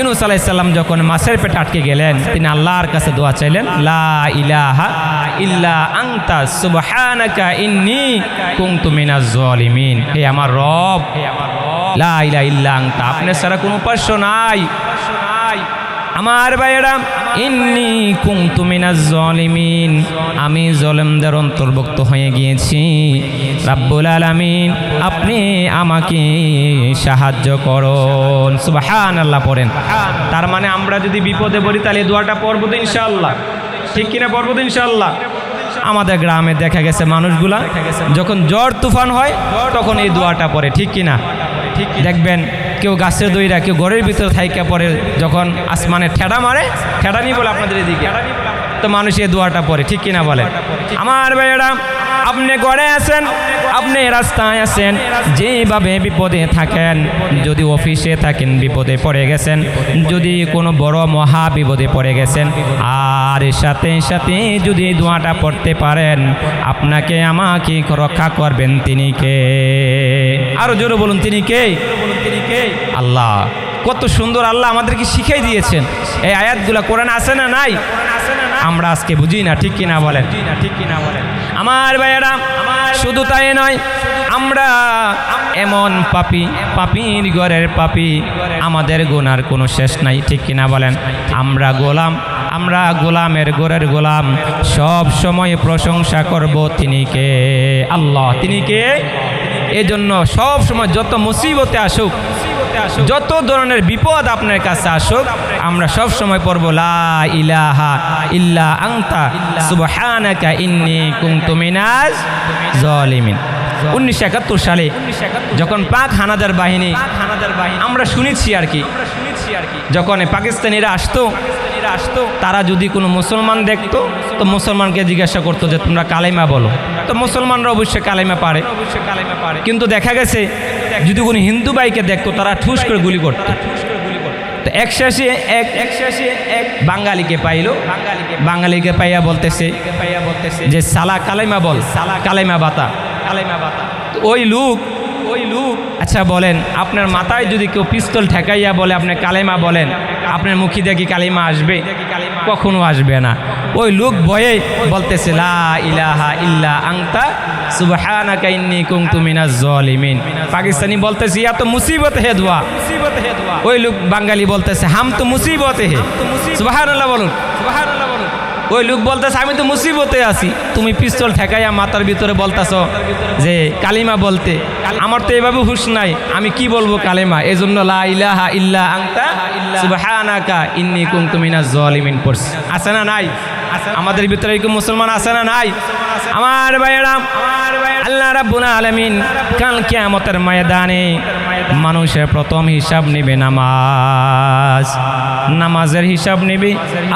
ইউনুস আলাইসাল্লাম যখন মাছের পেটে আটকে গেলেন, তিনি আল্লাহর কাছে দোয়া চাইলেন, লা ইলাহা ইল্লা আংতা সুবহানাকা ইন্নি কুনতু মিনাজ জালিমিন। হে আমার রব হে আমার রব লা ইলাহা ইল্লা আংতা আপনার ছাড়া কোনো উপাস্য নাই। আমার ভাইয়েরা, ইন্নি কুনতু মিনাজ জালিমিন। আমি জলেমদের অন্তর্ভুক্ত হয়ে গিয়েছি। রাব্বুল আলামিন, আপনি আমাকে সাহায্য করুন। সুবহানাল্লাহ পড়েন। তার মানে আমরা যদি বিপদে পড়ি, তাহলে দোয়াটা পড়ব তো ইনশাআল্লাহ। ঠিক কিনা পড়ব তো ইনশাআল্লাহ? আমাদের গ্রামে দেখা গেছে মানুষগুলা, যখন জ্বর তুফান হয়, তখন এই দোয়াটা পড়ে। ঠিক কিনা? ঠিক দেখবেন কেউ গাছের দইরা কেউ ঘরের ভিতরে থাইকা পরে যখন আসমানে ঠেডা মারে ঠেডা নিয়ে বলে আপনাদের এদিকে। তো মানুষ এই দোয়াটা পরে ঠিক কিনা বলে আমার ভাইয়েরা আপনি ঘরে আছেন, আপনি রাস্তায় আছেন যেভাবে বিপদে থাকেন, যদি অফিসে থাকেন, বিপদে পড়ে গেছেন, যদি কোনো বড় মহা বিপদে পড়ে গেছেন, আর সাথে সাথে যদি দোয়াটা পড়তে পারেন, আপনাকে আমাকে রক্ষা করবেন তিনি কে? আরও জোরে বলুন, তিনি কে? কে আল্লাহ, কত সুন্দর আল্লাহ আমাদেরকে শিখাই দিয়েছেন। এই আয়াতগুলো কোরআন আছে না নাই? আমরা আজকে বুঝি না, ঠিক কিনা বলেন? ঠিক কিনা বলেন আমার ভাইয়েরা, শুধু তাই নয়, আমরা এমন পাপি, পাপির ঘরের পাপি, আমাদের গোনার কোনো শেষ নাই, ঠিক কিনা বলেন? আমরা গোলাম, আমরা গোলামের গোরের গোলাম, সব সময় প্রশংসা করব তিনি কে? আল্লাহ, তিনি কে? এজন্য সব সময় যত মুসিবতে আসুক, যত ধরনের বিপদ আপনার কাছে আসুক আমরা সব সময় পড়ব, লা ইলাহা ইল্লা আংতা সুবহানাকা ইন্নী কুনতু মিনাজ জালিমিন উনিশশো একাত্তর সালে যখন পাক হানাদার বাহিনী, আমরা শুনেছি আর কি, যখন পাকিস্তানিরা আসতো আসতো, তারা যদি কোনো মুসলমান দেখতো, তো মুসলমানকে জিজ্ঞাসা করতো যে, তোমরা কালেমা বলো। তো মুসলমানরা অবশ্যই কালেমা পারে। কিন্তু দেখা গেছে, যদি কোনো হিন্দু ভাইকে দেখতো, তারা ঠুস করে গুলি করতো। এক শেষে এক এক শেষে এক বাঙালিকে পাইল। বাঙালিকে বাঙালিকে পাইয়া বলতেছে পাইয়া বলতেছে। যে সালা কালেমা বল। সালা কালেমা বাতা। কালেমা বাতা। তো ওই লুক ওই লোক আচ্ছা বলেন, আপনার মাথায় যদি কেউ পিস্তল ঠেকাইয়া বলে, আপনি কালেমা বলেন, আপনার মুখী দেখি কালিমা আসবে? কখনো আসবে না। ওই লোক ভয়ে বলতেছে পাকিস্তানি বলতেছে, ইয়া তো মুসিবত হে দোয়া। ওই লোক বাঙালি বলতেছে, হাম তো মুসিবত হে। সুবহানাল্লাহ বলুন। সুবহানাল্লাহ ওই লোক বলতেছে, আমি তো মুসিবতে আছি। তুমি পিস্তল ঠেকাইয়া মাথার ভিতরে বলতেছ যে, কালিমা বলতে। আমার তো এভাবে হুশ নাই। আমি কি বলব কালিমা? এই জন্য কুনতু জল আছে না নাই? আমাদের ভিতরে কি মুসলমান আছে না নাই? আমার ভাইয়েরা, আল্লাহ রাব্বুল আলামিন কাল কিয়ামতের ময়দানে মানুষের প্রথম হিসাব নেবে নামাজ। নামাজের হিসাব নেবে,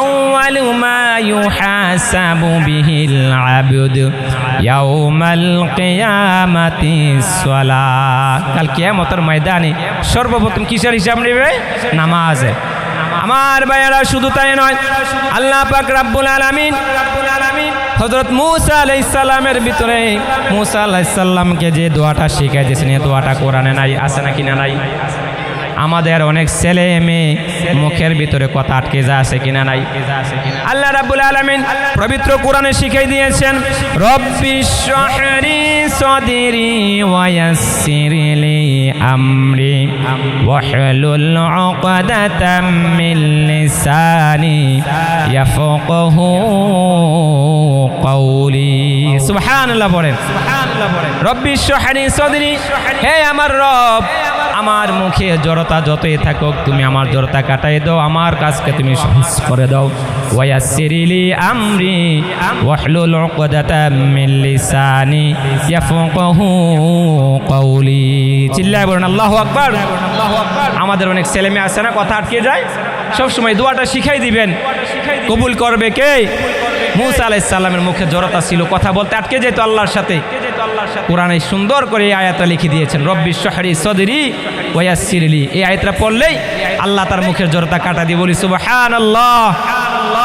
আউয়ালু মা ইউহাসাবু বিহিল আবদ ইয়াউমাল কিয়ামাতি সালাত কাল কিয়ামতের ময়দানে সর্বপ্রথম কিসের হিসাব নেবে? নামাজের। আমার ভাইয়েরা শুধু তাই নয়, আল্লাহ পাক রাব্বুল আলামিন হজরত মুসা আলাইসাল্লামের ভিতরে মুসা আলাইসাল্লামকে যে দোয়াটা শিখাই দিয়েছেন এই দোয়াটা কোরআনে নাই, আছে নাকি না নাই? আমাদের অনেক ছেলে মেয়ে মুখের ভিতরে কথা আটকে যা আছে কিনা নাই? আল্লাহ রাব্বুল আলামিন পবিত্র কোরআনে শিখাই দিয়েছেন, রব্বি শহরি সদিরি ওয়াসিরলি আমরি ওয়াহলুল উকদাতাম মিন লিসানি ইয়াফকাহু কওলি সুবহানাল্লাহ বলেন সুবহানাল্লাহ বলেন রব্বি শহরি সদিরি হে আমার রব আমার মুখে জড়তা যতই থাকুক, তুমি আমার জড়তা কাটাই দাও, আমার কাজকে তুমি সহজ করে দাও। ওয়াসিরিলি আমরি, ওয়াহলুল উকদাতাম মিন লিসানি ইয়াফকাহু কওলি। চিল্লায় বলেন, আল্লাহু আকবার। আমাদের অনেক ছেলে মেয়ে আছে না, কথা আটকে যায়। সব সময় দোয়াটা শিখাই দিবেন। কবুল করবে কে? মুসা আলাইহিস সালামের মুখে জড়তা ছিল, কথা বলতে আটকে যেত আল্লাহর সাথে। কোরআনে সুন্দর করে এই আয়াতটা লিখে দিয়েছেন, রব্বি শহরি সদরি ওয়াসিরলি এই আয়াতটা পড়লেই আল্লাহ তার মুখের জড়তা কাটা দিয়ে বলি সুবাহান আল্লাহ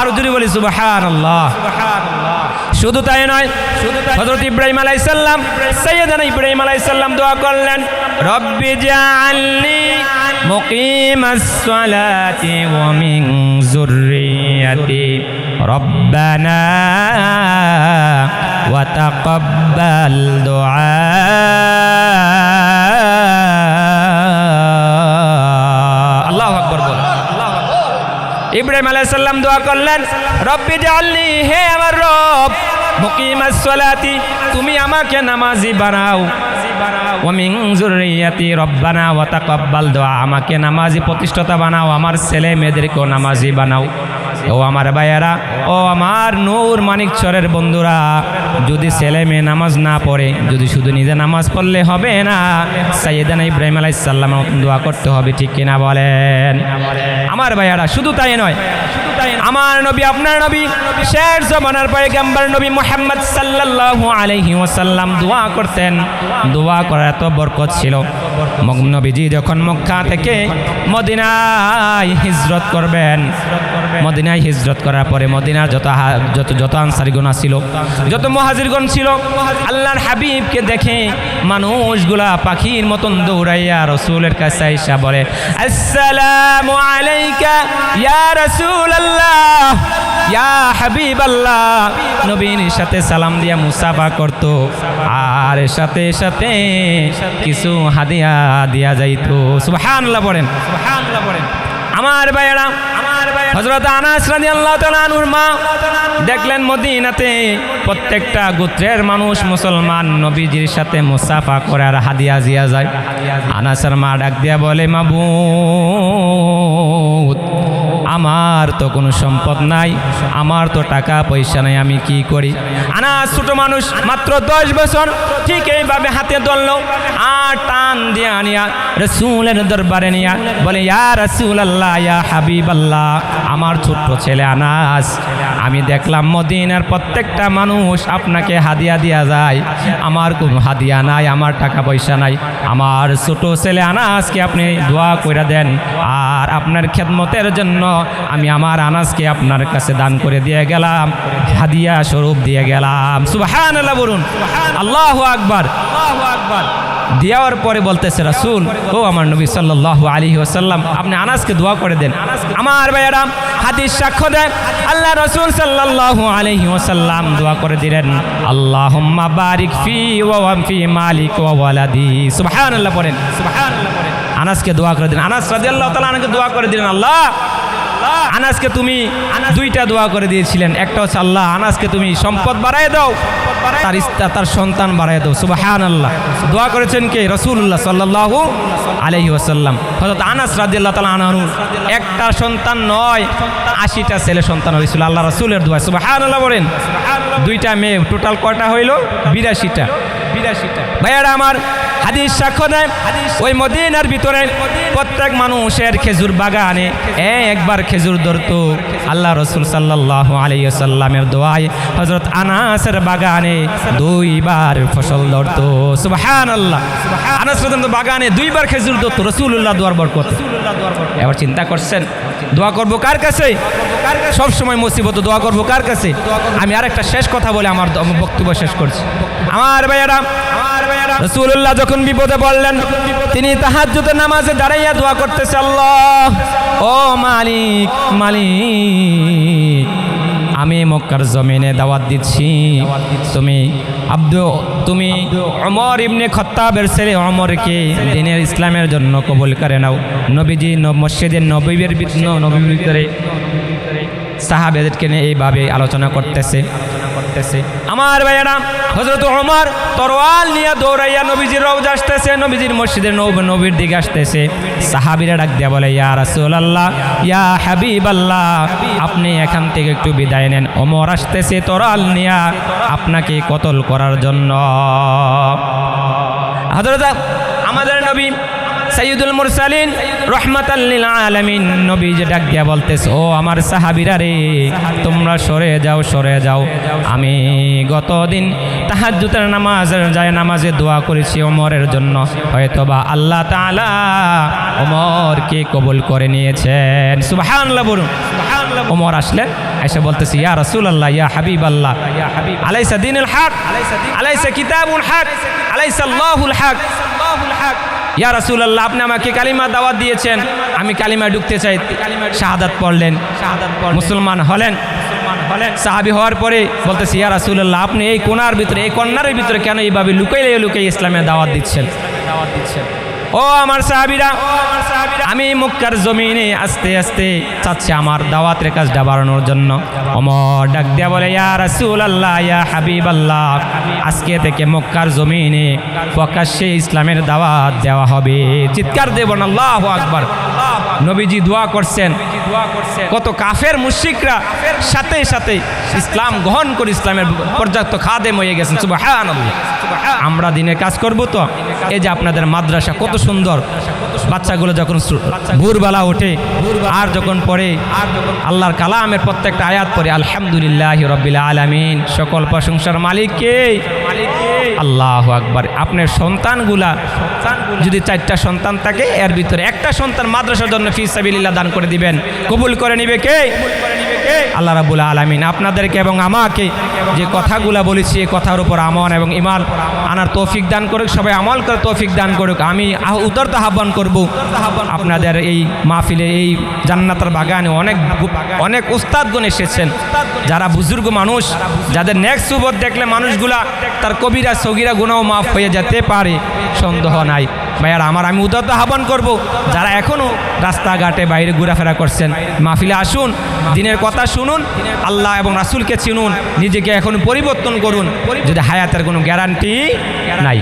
আরও যদি বলি সুবাহান আল্লাহ শুধু তাই নয় হজরত ইব্রাহিম আলাই সাল্লাম সৈয়দ ইব্রাহিম আলাই সাল্লাম দোয়া করলেন, রব্বি জাআলনি مقيم الصلاة ومن ذريتي ربنا وتقبل دعاء الله أكبر بول ইব্রাহিম আলাইহিস সালাম দোয়া করলেন রব্বি জাআলনি হে আমার রব মুকিমাস সালাতি, তুমি আমাকে নামাজি বানাও। ওমিং জুরিয়াতি রব্বানা ওয়া তাকাব্বাল দোয়া, আমাকে নামাজি প্রতিষ্ঠাতা বানাও, আমার ছেলে মেয়েদেরকেও নামাজি বানাও। ও আমার ভাইয়েরা, ও আমার নূর মানিক চরের বন্ধুরা, যদি ছেলে মেয়ে নামাজ না পড়ে, যদি শুধু নিজে নামাজ পড়লে হবে না সাইয়েদানা ইব্রাহিম আলাইহিস সালাম দোয়া করতে হবে, ঠিক কিনা বলেন? আমার ভাইয়ারা, শুধু তাই নয়, আমার নবী, আপনার নবী, শেষ জমানার পয়গম্বর নবী মুহাম্মদ সাল্লাল্লাহু আলাইহি ওয়াসাল্লাম দোয়া করতেন। দোয়া করার এত বরকত ছিল। নবীজি যখন মক্কা থেকে মদিনায় হিজরত করবেন, মদিনায় হিজরত করার পরে মদিনার যত যত যত আনসারিগণ ছিল যত মহাজিরগণ ছিল আল্লাহর হাবিবকে দেখে মানুষগুলা পাখির মতন দৌড়াইয়া রসুলের কাছে আইসা বলে আসসালামু আলাইকা ইয়া রাসূলুল্লাহ ইয়া হাবিবাল্লাহ। নবীর সাথে সালাম দিয়া মুসাফা করত আর সাথে সাথে কিছু হাদিয়া দিয়া যাইতো। সুবহানাল্লাহ পড়েন সুবহানাল্লাহ পড়েন আমার ভাইয়েরা হযরত আনাস রাজি আল্লাহ তালুর মা দেখলেন মদিনাতে প্রত্যেকটা গোত্রের মানুষ মুসলমান নবীজির সাথে মুসাফা করে আর হাদিয়া জিয়া যায়। আনাসের মা ডাক দিয়া বলে, মাবুদ আমার তো কোনো সম্পদ নাই, আমার তো টাকা পয়সা নাই, আমি কি করি? আনাস ছোট মানুষ, মাত্র দশ বছর, ঠিক এইভাবে হাতে ধরল, আর টান দিয়ে আনিয়া রসুলের দরবারে নিয়া বলে, ইয়া রসুল আল্লাহ ইয়া হাবিব আল্লাহ আমার ছোট্ট ছেলে আনাস, আমি দেখলাম মদিনার প্রত্যেকটা মানুষ আপনাকে হাদিয়া দিয়া যায়, আমার কোনো হাদিয়া নাই, আমার টাকা পয়সা নাই, আমার ছোট ছেলে আনাসকে আপনি দোয়া করে দেন, আর আপনার খেদমতের জন্য আমি আমার আনাজকে আপনার কাছে দান করে দিয়ে গেলাম। হাদিয়া স্বরূপ দিয়ে গেলাম। সুবাহান আল্লাহ বলুন। আল্লাহ আকবার। আল্লাহু দেওয়ার পরে বলতেছে রাসূল, ও আমার নবী সাল্লাল্লাহু আলাইহি ওয়াসাল্লাম, আপনি আনাসকে দোয়া করে দেন। আমার হাদিস সাক্ষ্য আল্লাহ রাসূল সাল্লাল্লাহু আলাইহি ওয়াসাল্লাম দোয়া করে দিলেন, আল্লাহুম্মা বারিক ফি ওয়া ফি মালিক ওয়া ওয়ালাদি। সুবহানাল্লাহ পড়েন পড়েন আনাসকে দোয়া করে দিলেন। আনাস রাদিয়াল্লাহু তাআলা আনাকে দোয়া করে দিলেন, আল্লাহ আনাসকে তুমি দুইটা দোয়া করে দিয়েছিলেন। একটা হচ্ছে আল্লাহ, আনাসকে তুমি সম্পদ বাড়ায় দাও, তার ইস্তা, তার সন্তান বাড়ায় দাও। সুবাহান আল্লাহ দোয়া করেছেন কে? রসুল্লাহ সাল্লাহু আলহি ওসাল্লাম হজরত আনাস রাদিয়াল্লাহ তালা আনানুর একটা সন্তান নয়, আশিটা ছেলে সন্তান হয়েছিল। আল্লাহ রসুলের দোয়া সুবাহান আল্লাহ বলেন। দুইটা মেয়ে, টোটাল কয়টা হইল? বিরাশিটা। ভাইয়ারা আমার হাদিস সাক্ষ্য দেয় ওই মদিনার ভিতরে প্রত্যেক মানুষের খেজুর বাগানে একবার খেজুর ধরতো। আল্লাহ রসুল সাল্লাহ আলাইসাল্লামের দোয়ায় হজরত আনাসের বাগানে দুইবার ফসল ধরতো। সুবাহান আল্লাহ আনাস বাগানে দুইবার খেজুর ধরতো রসুল্লাহ দোয়ার বরকত। এবার চিন্তা করছেন দোয়া করব কার কাছে? সব সময় মুসিবত দোয়া করব কার কাছে? আমি আর একটা শেষ কথা বলে আমার বক্তব্য শেষ করছি। আমার ভাইয়েরা রসুল্লাহ যখন বিপদে পড়লেন, তিনি তাহার তাহাজ্জুদের নামাজে দাঁড়াইয়া দোয়া করতেছে, আল্লাহ, ও মালিক মালিক। আমি মক্কার জমিনে দাওয়াত দিচ্ছি। তুমি আব্দু, তুমি অমর ইবনে খত্তাবের ছেলে অমরকে দিনের ইসলামের জন্য কবুল করে নাও। নবীজি মসজিদের নবীবের নবীর ভিতরে সাহাবেদেরকে নিয়ে এইভাবে আলোচনা করতেছে। করতেছে। আমার ভাইয়েরা হজরত ওমর তরোয়াল নিয়ে দৌড়াইয়া নবীজির রওজা আসতেছে, নবীজির মসজিদের নব নবীর দিকে আসতেছে। সাহাবিরা ডাক দিয়া বলে, ইয়া রাসূলুল্লাহ, ইয়া হাবিবাল্লাহ, আপনি এখান থেকে একটু বিদায় নেন। ওমর আসতেছে তরোয়াল নিয়া আপনাকে কতল করার জন্য। হজরত আমাদের নবী সৈয়দুল মুরসালিন রহমাতাল্লিল আলামিন। নবী যে ডাক দিয়া বলতেছে, ও আমার সাহাবিরা রে, তোমরা সরে যাও সরে যাও। আমি গতদিন তাহাজ্জুদের নামাজের যায় নামাজে দোয়া করেছি ওমরের জন্য। হয়তোবা আল্লাহ তাআলা ওমরকে কবুল করে নিয়েছেন। সুবহানাল্লাহ বলুন। ওমর আসলেন এসে বলতেছি, ইয়া রাসূলুল্লাহ, ইয়া হাবিব হাবিবাল্লাহ। আলাইসা দিনুল হক, আলাইসা কিতাবুল হক, আলাইসা আল্লাহুল হক আল্লাহুল হক। ইয়া রাসূলুল্লাহ, আপনি আমাকে কালিমা দাওয়াত দিয়েছেন। আমি কালিমা ঢুকতে চাই। শাহাদাত পড়লেন। মুসলমান হলেন। সাহাবি হওয়ার পরে বলতেছি, ইয়া রাসুল্লাহ আপনি এই কোনার ভিতরে, এই কন্যারের ভিতরে কেন এইভাবে লুকাইলে লুকাই ইসলামে দাওয়াত দিচ্ছেন দাওয়াত দিচ্ছেন? ও আমার সাহাবিরা, আমি মক্কার জমিনে আস্তে আস্তে চাচ্ছি আমার দাওয়াতের কাজটা বাড়ানোর জন্য। অমর ডাক দিয়া বলে রাসূল আল্লাহ ইয়া হাবিব আল্লাহ আজকে থেকে মক্কার জমিনে প্রকাশ্যে ইসলামের দাওয়াত দেওয়া হবে। চিৎকার দেব আল্লাহ আকবার। নবীজি দোয়া করছেন। কত কাফের মুশরিকরা সাথে সাথে ইসলাম গ্রহণ করে ইসলামের পর্যাপ্ত খাদেম হয়ে গেছেন। আমরা দিনে কাজ করব তো? এই যে আপনাদের মাদ্রাসা কত সুন্দর। বাচ্চাগুলো যখন ভোরবেলা ওঠে, আর যখন পড়ে, আল্লাহর কালামের প্রত্যেকটা আয়াত পড়ে, আলহামদুলিল্লাহ রবিল্লা আলমিন। সকল প্রশংসার মালিককে। আল্লাহ আকবার। আপনার সন্তানগুলা যদি চারটা সন্তান থাকে, এর ভিতরে একটা সন্তান মাদ্রাসার জন্য ফিস সাবিল্লাহ দান করে দিবেন। কবুল করে নিবে কে? আল্লাহ রাবুল আলমিন আপনাদেরকে এবং আমাকে যে কথাগুলা বলেছি এই কথার উপর আমন এবং ইমান আনার তৌফিক দান করুক, সবাই আমল করে তৌফিক দান করুক। আমি উদারত আহ্বান করব। আপনাদের এই মাহফিলে, এই জান্নাতের বাগানে অনেক অনেক উস্তাদগুণ এসেছেন। যারা বুজুর্গ মানুষ, যাদের নেক্সট সুবত দেখলে মানুষগুলা তার কবিরা সগিরা গুণাও মাফ হয়ে যেতে পারে, সন্দেহ নাই। ভাইয়ার, আমার আমি উদাত্ত আহ্বান করব, যারা এখনও রাস্তাঘাটে বাইরে ঘোরাফেরা করছেন, মাহফিলে আসুন, দিনের কথা শুনুন, আল্লাহ এবং রাসুলকে চিনুন, নিজেকে এখন পরিবর্তন করুন, যদি হায়াতের কোনো গ্যারান্টি নাই।